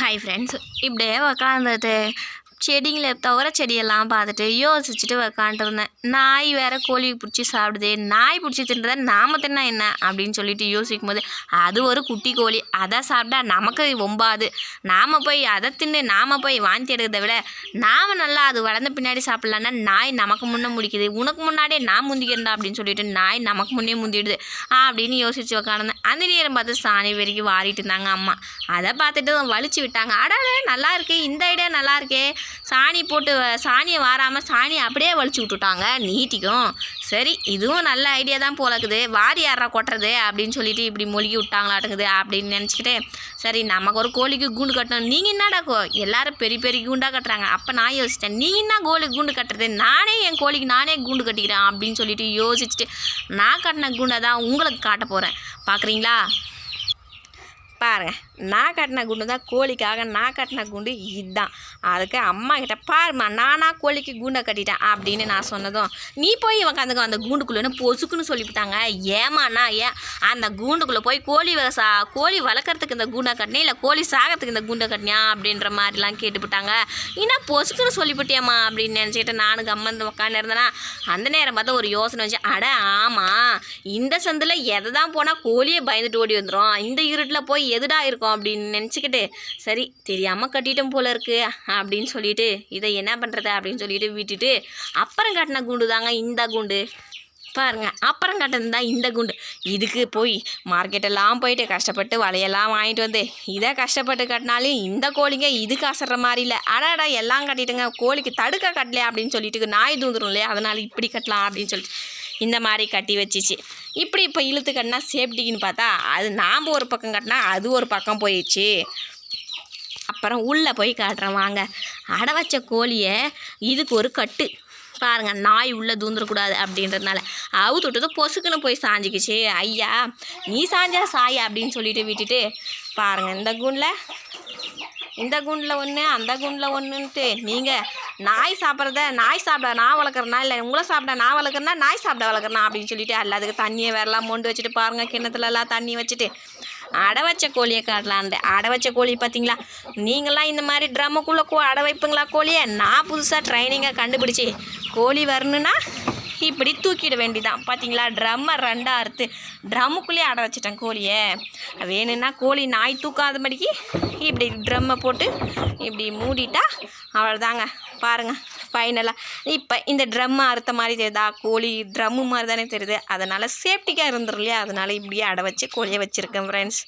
Hi friends இப்படியே உக்காந்துட்டு செடிங்களை தவிர செடியெல்லாம் பார்த்துட்டு யோசிச்சுட்டு உக்காந்துருந்தேன் நாய் வேற கோழி பிடிச்சி சாப்பிடுது நாய் பிடிச்சி தின்றதை நாம தின்னா என்ன அப்படின்னு சொல்லிட்டு யோசிக்கும் போது அது ஒரு குட்டி கோழி அதை சாப்பிட்டா நமக்கு ஒம்பாது நாம் போய் அதை தின்னு நாம் போய் வாந்தி எடுக்கிறத விட நாம் நல்லா அது வளர்ந்த பின்னாடி சாப்பிட்லான்னா நாய் நமக்கு முன்னே முடிக்குது. உனக்கு முன்னாடியே நான் முந்திக்கிறேன்டா அப்படின்னு சொல்லிட்டு நாய் நமக்கு முன்னே முந்திடுது. அப்படின்னு யோசிச்சு உக்காந்துருந்தேன் அந்த நேரம் பார்த்து சாணி வரைக்கும் வாரிட்டு இருந்தாங்க அம்மா. அதை பார்த்துட்டு வலிச்சு விட்டாங்க. அடாடே நல்லா இருக்கு இந்த ஐடியா நல்லா இருக்கே. சாணி போட்டு சாணியை வாராமல் சாணியை அப்படியே வலிச்சு விட்டுட்டாங்க நீட்டிக்கும். சரி இதுவும் நல்ல ஐடியா தான் போல இருக்குது வாரி யாரா கொட்டுறது அப்படின்னு சொல்லிட்டு இப்படி மொழிகி விட்டாங்களாட்டுங்குது அப்படின்னு நினச்சிக்கிட்டு சரி நமக்கு ஒரு கோழிக்கு கூண்டு கட்டணும். நீங்கள் என்னடா கோ எல்லாரும் பெரிய பெரிய கூண்டாக கட்டுறாங்க. அப்போ நான் யோசிச்சிட்டேன் நீ என்ன கோழிக்கு கூண்டு கட்டுறது? நானே என் கோழிக்கு நானே கூண்டு கட்டிக்கிறேன் அப்படின்னு சொல்லிட்டு யோசிச்சுட்டு நான் கட்டின கூண்டை தான் உங்களுக்கு காட்ட போகிறேன் பார்க்குறீங்களா பாருங்க நான் கட்டின குண்டு தான் கோழிக்காக நான் கட்டின குண்டு இதுதான் அதுக்கு அம்மா கிட்ட பாரும்மா நானா கோழிக்கு கூண்டை கட்டிட்டேன் அப்படின்னு நான் சொன்னதும் நீ போய் உக்காந்துக்க அந்த கூண்டுக்குள்ளேன்னு பொசுக்குன்னு சொல்லிவிட்டாங்க. ஏமாண்ணா ஏன் அந்த கூண்டுக்குள்ளே போய் கோழி வ- சா கோழி வளர்க்குறதுக்கு இந்த கூண்டை கட்டினே இல்லை கோழி சாகிறதுக்கு இந்த கூண்டை கட்டினியா? அப்படின்ற மாதிரிலாம் கேட்டுவிட்டாங்க. ஏன்னா பொசுக்குன்னு சொல்லிவிட்டியாம்மா அப்படின்னு நினச்சிக்கிட்டு நானும் கம்மந்து உட்காந்துருந்தேனா அந்த நேரம் பார்த்தா ஒரு யோசனை வச்சு அட ஆமாம் இந்த சந்தில் எதை தான் போனால் கோழியே பயந்துட்டு ஓடி வந்துடும் இந்த இருட்டில் போய் எதுடா இருக்கும்? அப்படின்னு நினச்சிக்கிட்டு சரி தெரியாமல் கட்டிட்டோம் போல இருக்கு. அப்படின்னு சொல்லிட்டு இதை என்ன பண்ணுறது அப்படின்னு சொல்லிட்டு விட்டுட்டு அப்புறம் கட்டின குண்டு தாங்க இந்த குண்டு. பாருங்க அப்புறம் கட்டினது தான் இந்த குண்டு. இதுக்கு போய் மார்க்கெட்டெல்லாம் போயிட்டு கஷ்டப்பட்டு வலையெல்லாம் வாங்கிட்டு வந்து இதை கஷ்டப்பட்டு கட்டினாலே இந்த கோழிங்க இதுக்கு அசர்ற மாதிரி இல்லை. அடாடா எல்லாம் கட்டிட்டுங்க கோழிக்கு தடுக்க கட்டலையா அப்படின்னு சொல்லிட்டு நாய் தூந்துரும் இல்லையா? அதனால் இப்படி கட்டலாம் அப்படின்னு சொல்லிட்டு இந்த மாதிரி கட்டி வச்சிச்சு. இப்படி இப்போ இழுத்து கட்டினா சேஃப்டிக்குன்னு பார்த்தா அது நாம் ஒரு பக்கம் கட்டினா அது ஒரு பக்கம் போயிடுச்சு. அப்புறம் உள்ளே போய் காட்டுறேன் வாங்க. அடை வச்ச கோழியை இதுக்கு ஒரு கட்டு. பாருங்கள் நாய் உள்ளே தூந்துடக்கூடாது அப்படின்றதுனால. அவுத்து விட்டது பொசுக்குன்னு போய் சாஞ்சிக்கிச்சு. ஐயா நீ சாஞ்சா சாயா அப்படின்னு சொல்லிட்டு விட்டுட்டு பாருங்க இந்த குண்டில் இந்த குண்டில் ஒன்று அந்த குண்டில் ஒன்றுன்ட்டு நீங்கள் நாய் சாப்பிட்றத நாய் சாப்பிட நான் வளர்க்குறேனா? இல்லை உங்களை சாப்பிட நான் வளர்க்குறேன்னா நாய் சாப்பிட வளர்க்குறேனா? அப்படின்னு சொல்லிட்டு எல்லாத்துக்கு தண்ணியை வேறலாம் மொண்டு வச்சுட்டு பாருங்கள் கிணத்துலலாம் தண்ணி வச்சுட்டு. அடை வச்ச கோழியை காட்டலான் அடை வச்ச கோழி பார்த்தீங்களா? நீங்களாம் இந்த மாதிரி ட்ரம்முக்குள்ளே கோ அடை வைப்பீங்களா கோழியை? நான் புதுசாக ட்ரைனிங்கை கண்டுபிடிச்சி கோழி வரணுன்னா இப்படி தூக்கிட வேண்டிதான். பார்த்தீங்களா? ட்ரம்மை ரெண்டாக அறுத்து ட்ரம்முக்குள்ளேயே அடை வச்சிட்டேன் கோழியை. வேணும்னா கோழி நாய் தூக்காதபடிக்கு இப்படி ட்ரம்மை போட்டு இப்படி மூடிட்டா அவ்வளோதாங்க பாருங்கள் ஃபைனலாக இப்போ இந்த ட்ரம்மு அறுத்த மாதிரி தெரியுதா? கோழி ட்ரம்மு மாதிரி தானே தெரியுது. அதனால் சேஃப்டிக்காக இருந்துரும் இல்லையா? அதனால் இப்படியே அடை வச்சு கோழியை வச்சுருக்கேன் ஃப்ரெண்ட்ஸ்